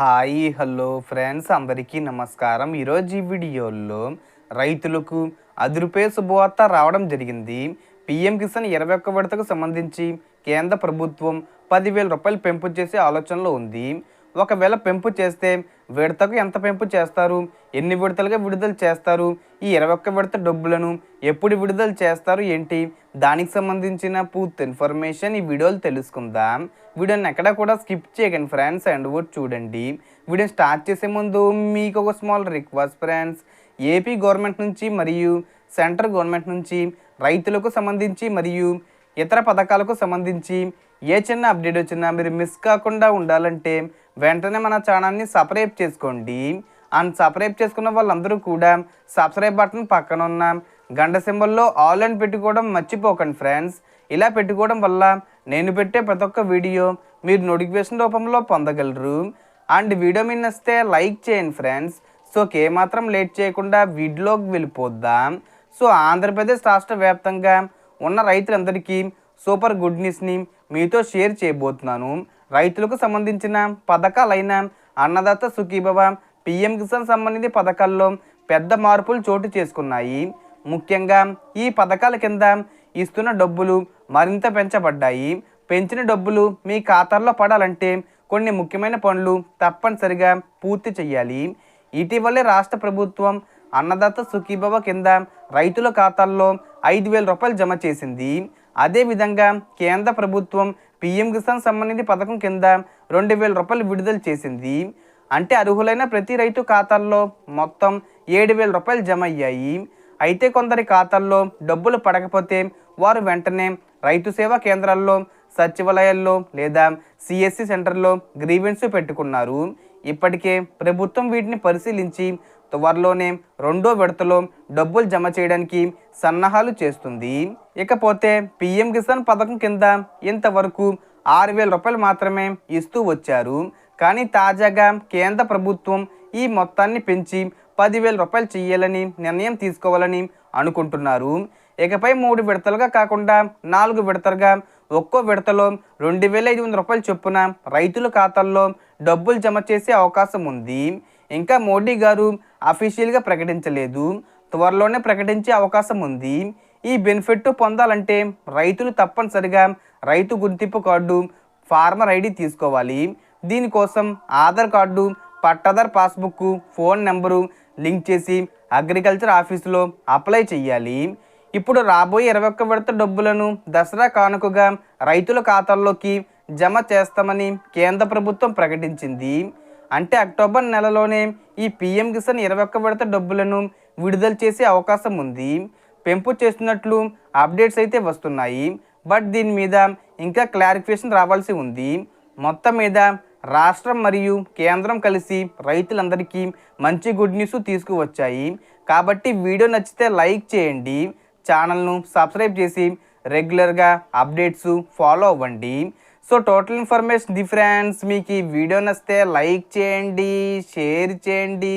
Hi hello friends. అందరికీ నమస్కారం. ఈరోజు ఈ వీడియోలో రైతులకు అది శుభవార్త రావడం జరిగింది. పిఎం కిసాన్ ఇరవై ఒక్క విడతకు సంబంధించి కేంద్ర ప్రభుత్వం పదివేల రూపాయలు పెంపు చేసే ఆలోచనలో ఉంది. ఒకవేళ పెంపు చేస్తే విడతకు ఎంత పెంపు చేస్తారు? ఎన్ని విడతలుగా విడుదల చేస్తారు? ఈ ఇరవై ఒక్క విడత డబ్బులను ఎప్పుడు విడుదల చేస్తారు ఏంటి? దానికి సంబంధించిన పూర్తి ఇన్ఫర్మేషన్ ఈ వీడియోలు తెలుసుకుందాం. వీడియోని ఎక్కడ కూడా స్కిప్ చేయకండి ఫ్రెండ్స్ అండ్ కూడా చూడండి. వీడియో స్టార్ట్ చేసే ముందు మీకు ఒక small request friends. AP government నుంచి మరియు సెంట్రల్ గవర్నమెంట్ నుంచి రైతులకు సంబంధించి మరియు ఇతర పథకాలకు సంబంధించి ఏ చిన్న అప్డేట్ వచ్చినా మీరు మిస్ కాకుండా ఉండాలంటే వెంటనే మన ఛానల్ని సబ్స్క్రైబ్ చేసుకోండి. అండ్ సబ్స్క్రైబ్ చేసుకున్న వాళ్ళందరూ కూడా సబ్స్క్రైబ్ బటన్ పక్కన ఉన్న గంట సింబల్లో ఆల్ అండ్ పెట్టుకోవడం మర్చిపోకండి ఫ్రెండ్స్. ఇలా పెట్టుకోవడం వల్ల నేను పెట్టే ప్రతి ఒక్క వీడియో మీరు నోటిఫికేషన్ రూపంలో పొందగలరు. అండ్ వీడియో మీ నస్తే లైక్ చేయండి ఫ్రెండ్స్. సో ఏమాత్రం లేట్ చేయకుండా వీడియోకి వెళ్ళిపోద్దాం. సో ఆంధ్రప్రదేశ్ రాష్ట్ర వ్యాప్తంగా ఉన్న రైతులందరికీ సూపర్ గుడ్ న్యూస్ని మీతో షేర్ చేయబోతున్నాను. రైతులకు సంబంధించిన పథకాలైన అన్నదాత సుఖీభవ పిఎం కిసాన్ సంబంధిత పథకాల్లో పెద్ద మార్పులు చోటు చేసుకున్నాయి. ముఖ్యంగా ఈ పథకాల కింద ఇస్తున్న డబ్బులు మరింత పెంచబడ్డాయి. పెంచిన డబ్బులు మీ ఖాతాల్లో పడాలంటే కొన్ని ముఖ్యమైన పనులు తప్పనిసరిగా పూర్తి చేయాలి. ఇటీవలే రాష్ట్ర ప్రభుత్వం అన్నదాత సుఖీభవ కింద రైతుల ఖాతాల్లో ఐదు వేల రూపాయలు జమ చేసింది. అదేవిధంగా కేంద్ర ప్రభుత్వం పిఎం కిసాన్ సంబంధించి పథకం కింద రెండు వేల రూపాయలు విడుదల చేసింది. అంటే అర్హులైన ప్రతి రైతు ఖాతాల్లో మొత్తం ఏడు వేల రూపాయలు జమ అయ్యాయి. అయితే కొందరి ఖాతాల్లో డబ్బులు పడకపోతే వారు వెంటనే రైతు సేవా కేంద్రాల్లో సచివాలయాల్లో లేదా సిఎస్సి సెంటర్లో గ్రీవెన్స్ పెట్టుకున్నారు. ఇప్పటికే ప్రభుత్వం వీటిని పరిశీలించి త్వరలోనే రెండో విడతలో డబ్బులు జమ చేయడానికి సన్నాహాలు చేస్తుంది. ఇకపోతే పిఎం కిసాన్ పథకం కింద ఇంతవరకు ఆరు వేల రూపాయలు మాత్రమే ఇస్తూ వచ్చారు. కానీ తాజాగా కేంద్ర ప్రభుత్వం ఈ మొత్తాన్ని పెంచి పదివేల రూపాయలు చేయాలని నిర్ణయం తీసుకోవాలని అనుకుంటున్నారు. ఇకపై మూడు విడతలుగా కాకుండా నాలుగు విడతలుగా ఒక్కో విడతలో రెండు వేల ఐదు వందల రూపాయలు చొప్పున రైతుల ఖాతాల్లో డబ్బులు జమ చేసే అవకాశం ఉంది. ఇంకా మోడీ గారు అఫీషియల్గా ప్రకటించలేదు. త్వరలోనే ప్రకటించే అవకాశం ఉంది. ఈ బెనిఫిట్ పొందాలంటే రైతులు తప్పనిసరిగా రైతు గుర్తింపు కార్డు ఫార్మర్ ఐడి తీసుకోవాలి. దీనికోసం Aadhaar card Pattadar passbook phone number link చేసి అగ్రికల్చర్ ఆఫీసులో అప్లై చేయాలి. ఇప్పుడు రాబోయే ఇరవై ఒక్క విడత డబ్బులను దసరా కానుకగా రైతుల ఖాతాల్లోకి జమ చేస్తామని కేంద్ర ప్రభుత్వం ప్రకటించింది. అంటే అక్టోబర్ నెలలోనే ఈ పిఎం కిసాన్ ఇరవై ఒక్క విడత డబ్బులను విడుదల చేసే అవకాశం ఉంది. పెంపు చేస్తున్నట్లు అప్డేట్స్ అయితే వస్తున్నాయి. బట్ దీని మీద ఇంకా క్లారిఫికేషన్ రావాల్సి ఉంది. మొత్తం మీద రాష్ట్రం మరియు కేంద్రం కలిసి రైతులందరికీ మంచి గుడ్ న్యూస్ తీసుకువచ్చాయి. కాబట్టి వీడియో నచ్చితే లైక్ చేయండి. ఛానల్ను సబ్స్క్రైబ్ చేసి రెగ్యులర్గా అప్డేట్స్ ఫాలో అవ్వండి. సో టోటల్ ఇన్ఫర్మేషన్ డిఫరెన్స్ మీకు ఈ వీడియో నచ్చితే లైక్ చేయండి షేర్ చేయండి.